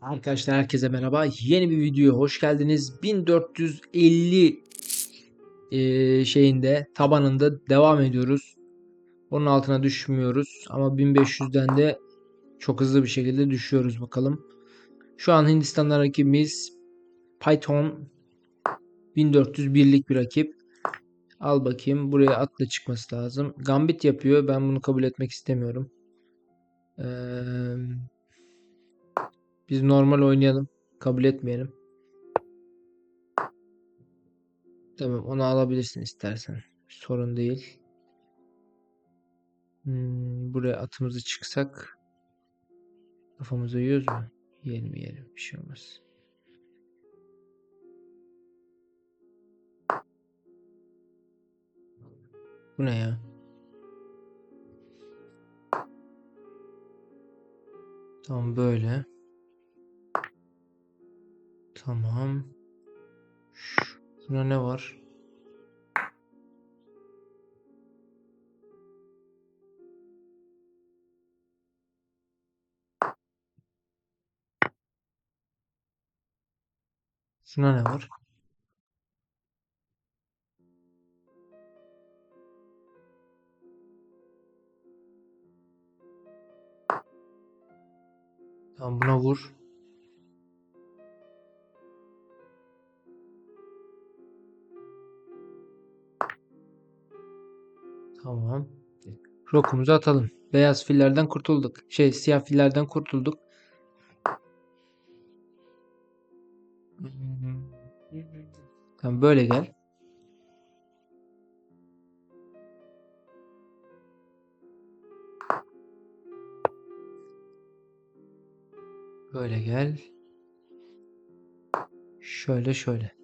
Arkadaşlar herkese merhaba. Yeni bir videoya hoş geldiniz. 1450 eee, şeyinde tabanında devam ediyoruz. Onun altına düşmüyoruz ama 1500'den de çok hızlı bir şekilde düşüyoruz bakalım. Şu an Hindistan'da rakibimiz Python 1401'lik bir rakip. Al bakayım buraya atla çıkması lazım. Gambit yapıyor. Ben bunu kabul etmek istemiyorum. Eee biz normal oynayalım. Kabul etmeyelim. Tamam onu alabilirsin istersen. Sorun değil. Hmm, buraya atımızı çıksak kafamıza yiyoruz mu? Yiyelim yiyelim. Bir şey olmaz. Bu ne ya? Tamam böyle. Tamam. Şuna ne var? Şuna ne var? Tamam buna vur. Tamam. Rokumuzu atalım. Beyaz fillerden kurtulduk. Şey siyah fillerden kurtulduk. Tamam böyle gel. Böyle gel. Şöyle şöyle.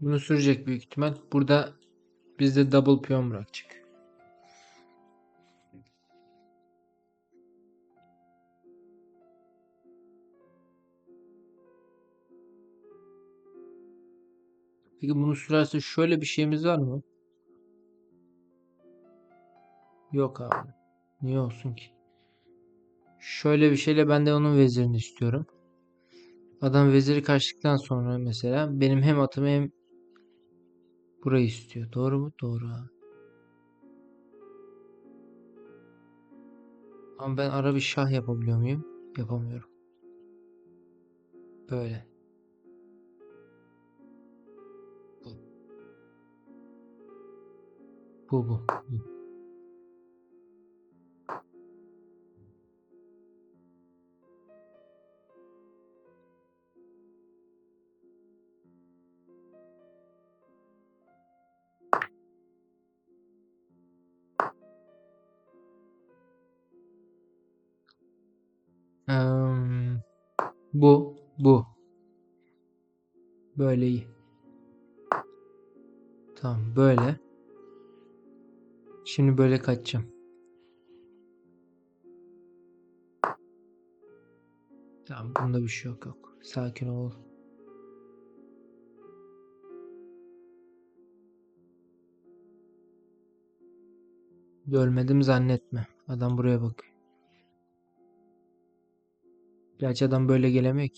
Bunu sürecek büyük ihtimal. Burada bizde double piyon bırakacak. Peki bunu sürerse şöyle bir şeyimiz var mı? Yok abi. Niye olsun ki? Şöyle bir şeyle ben de onun vezirini istiyorum. Adam veziri kaçtıktan sonra mesela benim hem atımı hem burayı istiyor. Doğru mu? Doğru abi. Ama ben ara bir şah yapabiliyor muyum? Yapamıyorum. Böyle. Bu. Bu bu. Bu. Bu. Böyle iyi. Tamam böyle. Şimdi böyle kaçacağım. Tamam bunda bir şey yok yok. Sakin ol. Görmedim zannetme. Adam buraya bak. Gerçi adam böyle gelemiyor.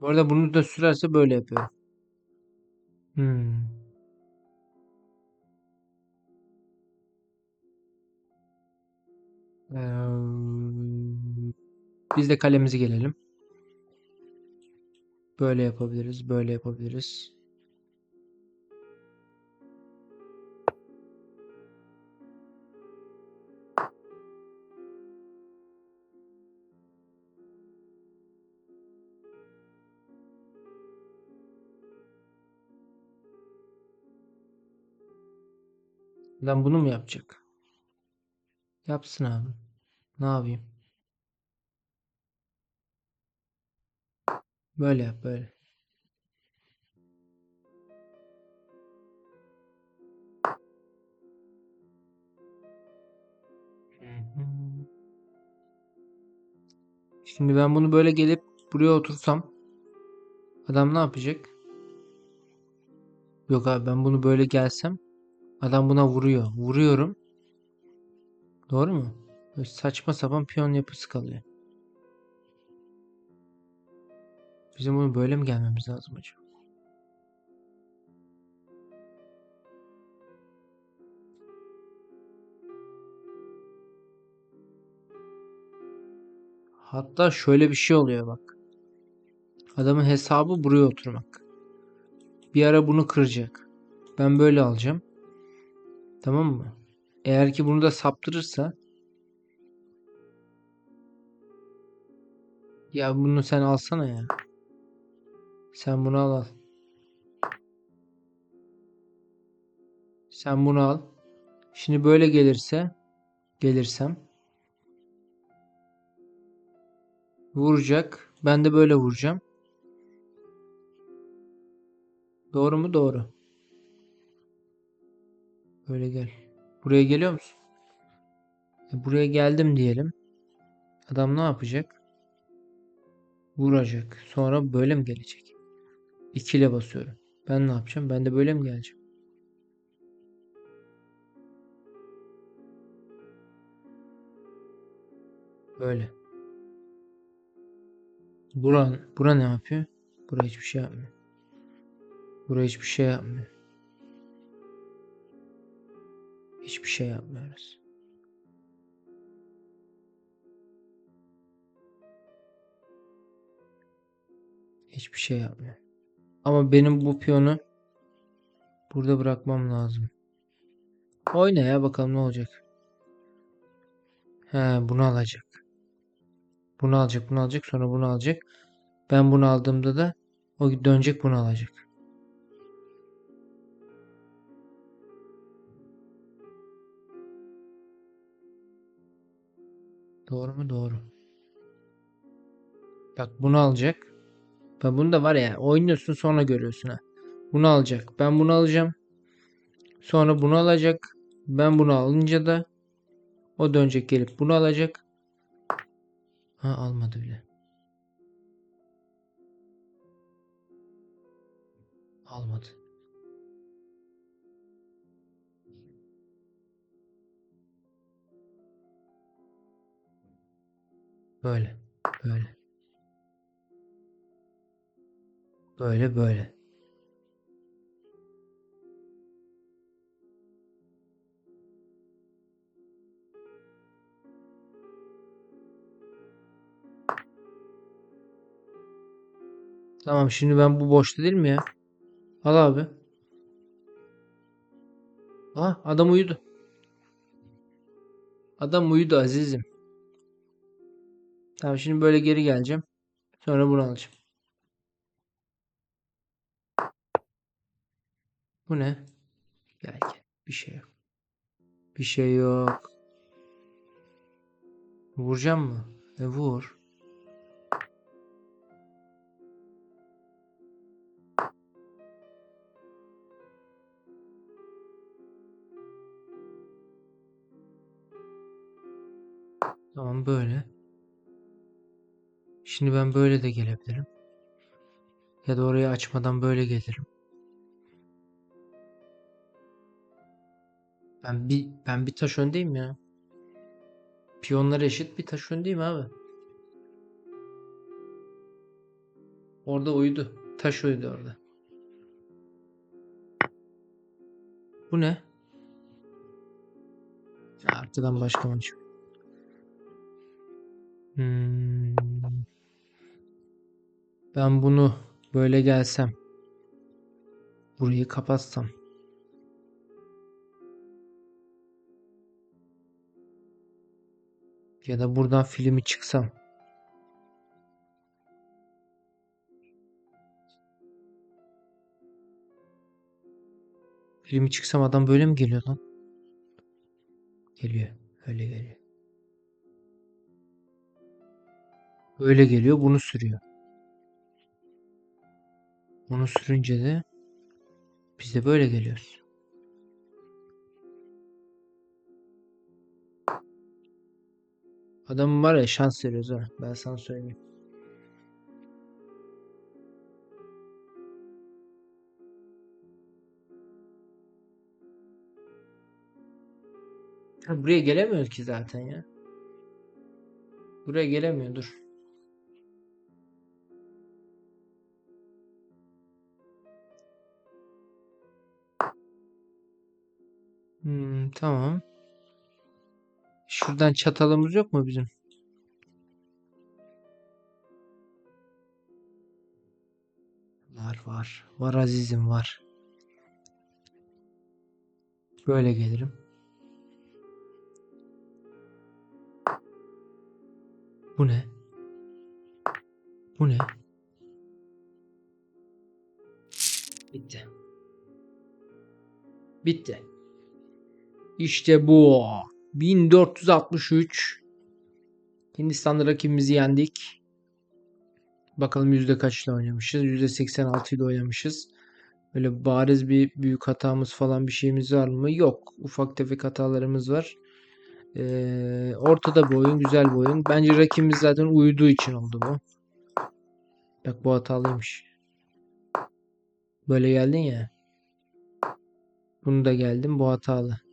Bu arada bunu da sürerse böyle yapıyor. Hmm. Eee, biz de kalemizi gelelim. Böyle yapabiliriz. Böyle yapabiliriz. Lan bunu mu yapacak? Yapsın abi. Ne yapayım? Böyle yap böyle. Şimdi ben bunu böyle gelip buraya otursam adam ne yapacak? Yok abi ben bunu böyle gelsem adam buna vuruyor. Vuruyorum. Doğru mu? Böyle saçma sapan piyon yapısı kalıyor. Bizim bunu böyle mi gelmemiz lazım acaba? Hatta şöyle bir şey oluyor bak. Adamın hesabı buraya oturmak. Bir ara bunu kıracak. Ben böyle alacağım. Tamam mı? Eğer ki bunu da saptırırsa ya bunu sen alsana ya. Sen bunu al al. Sen bunu al. Şimdi böyle gelirse gelirsem vuracak. Ben de böyle vuracağım. Doğru mu? Doğru. Böyle gel. Buraya geliyor musun? E, buraya geldim diyelim. Adam ne yapacak? Vuracak. Sonra böyle mi gelecek? İkile basıyorum. Ben ne yapacağım? Ben de böyle mi geleceğim? Böyle. Buran, bura ne yapıyor? Bura hiçbir şey yapmıyor. Bura hiçbir şey yapmıyor. Hiçbir şey yapmıyoruz. Hiçbir şey yapmıyor. Ama benim bu piyonu burada bırakmam lazım. Oyna ya bakalım ne olacak. He bunu alacak. Bunu alacak, bunu alacak, sonra bunu alacak. Ben bunu aldığımda da o dönecek bunu alacak. Doğru mu? Doğru. Bak bunu alacak. Ben bunu da var ya oynuyorsun sonra görüyorsun ha. Bunu alacak. Ben bunu alacağım. Sonra bunu alacak. Ben bunu alınca da o dönecek gelip bunu alacak. Ha almadı bile. Almadı. Böyle. Böyle. Böyle böyle. Tamam şimdi ben bu boşta değil mi ya? Al abi. Ha adam uyudu. Adam uyudu azizim. Tamam şimdi böyle geri geleceğim. Sonra bunu alacağım. Bu ne? Gel. Bir şey yok. Bir şey yok. Vuracağım mı? E vur. Tamam böyle. Şimdi ben böyle de gelebilirim. Ya da orayı açmadan böyle gelirim. Ben bir ben bir taş öndeyim ya. Piyonlar eşit bir taş öndeyim abi. Orada uyudu. Taş uyudu orada. Bu ne? Artıdan başka maç. Hmm. Ben bunu böyle gelsem. Burayı kapatsam. Ya da buradan filmi çıksam. Filmi çıksam adam böyle mi geliyor lan? Geliyor. Öyle geliyor. Böyle geliyor bunu sürüyor. Bunu sürünce de biz de böyle geliyoruz. Adamın var ya şans veriyoruz ha. Ben sana söyleyeyim. Buraya gelemiyoruz ki zaten ya. Buraya gelemiyor dur. Tamam. Şuradan çatalımız yok mu bizim? Var var. Var azizim var. Böyle gelirim. Bu ne? Bu ne? Bitti. Bitti. İşte bu. 1463. Hindistan'da rakibimizi yendik. Bakalım yüzde kaçla oynamışız? Yüzde 86 ile oynamışız. Böyle bariz bir büyük hatamız falan bir şeyimiz var mı? Yok. Ufak tefek hatalarımız var. Ee, ortada bir oyun. Güzel bir oyun. Bence rakibimiz zaten uyuduğu için oldu bu. Bak bu hatalıymış. Böyle geldin ya. Bunu da geldim. Bu hatalı.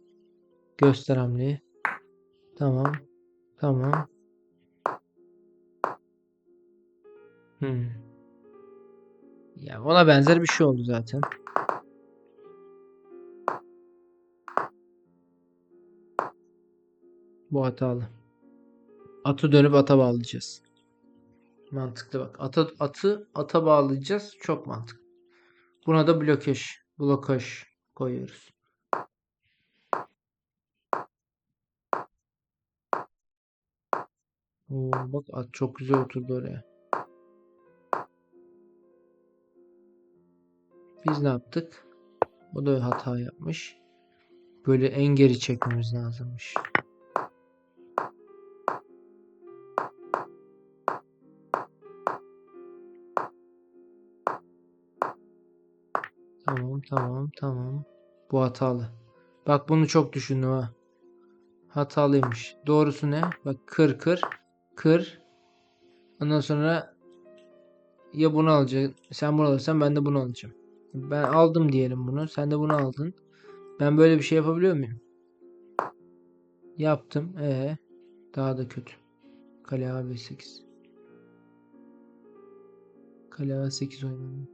Göster. Tamam. Tamam. Hmm. Ya ona benzer bir şey oldu zaten. Bu hatalı. Atı dönüp ata bağlayacağız. Mantıklı bak. Ata, atı ata bağlayacağız. Çok mantıklı. Buna da blokaj. Blokaj koyuyoruz. Bak at çok güzel oturdu oraya. Biz ne yaptık? O da hata yapmış. Böyle en geri çekmemiz lazımmış. Tamam tamam tamam. Bu hatalı. Bak bunu çok düşündüm ha. Hatalıymış. Doğrusu ne? Bak kır kır. Kır. Ondan sonra ya bunu alacaksın. Sen bunu alırsan ben de bunu alacağım. Ben aldım diyelim bunu. Sen de bunu aldın. Ben böyle bir şey yapabiliyor muyum? Yaptım. Ee, daha da kötü. Kale A8. Kale A8 oynanıyor.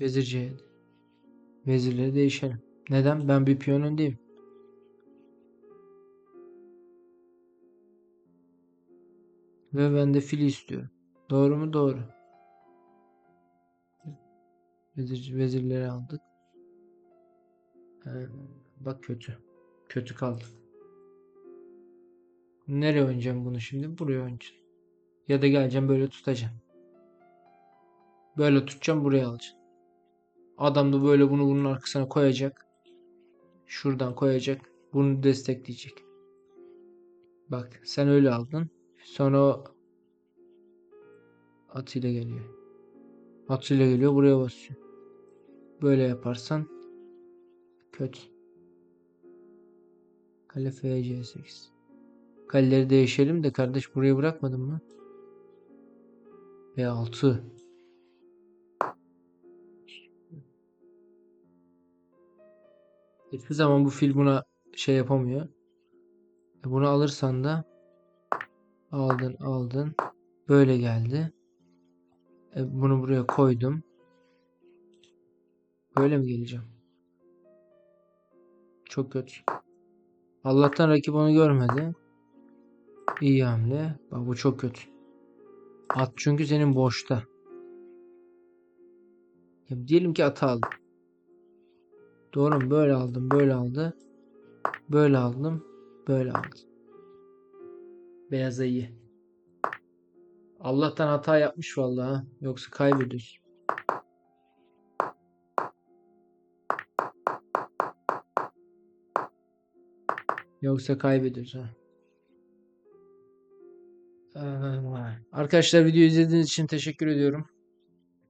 Vezir C7. Vezirleri değişelim. Neden? Ben bir piyon öndeyim. Ve ben de fili istiyorum. Doğru mu? Doğru. Vezir, vezirleri aldık. He, bak kötü. Kötü kaldı. Nereye oynayacağım bunu şimdi? Buraya oynayacağım. Ya da geleceğim böyle tutacağım. Böyle tutacağım buraya alacağım. Adam da böyle bunu bunun arkasına koyacak. Şuradan koyacak. Bunu destekleyecek. Bak sen öyle aldın. Sonra atıyla geliyor. Atıyla geliyor buraya basıyor. Böyle yaparsan kötü. Kale FC8. Kaleleri değişelim de kardeş burayı bırakmadın mı? B6. Hiçbir zaman bu fil buna şey yapamıyor. E bunu alırsan da aldın aldın. Böyle geldi. E bunu buraya koydum. Böyle mi geleceğim? Çok kötü. Allah'tan rakip onu görmedi. İyi hamle. Bak bu çok kötü. At çünkü senin boşta. Ya diyelim ki atı aldım. Doğru mu? Böyle aldım. Böyle aldı. Böyle aldım. Böyle aldım. Beyaza iyi. Allah'tan hata yapmış vallahi. Yoksa kaybediyorsun. Yoksa kaybediyoruz ha. Arkadaşlar video izlediğiniz için teşekkür ediyorum.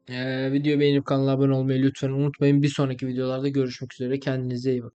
Ee, videoyu beğenip kanala abone olmayı lütfen unutmayın. Bir sonraki videolarda görüşmek üzere. Kendinize iyi bakın.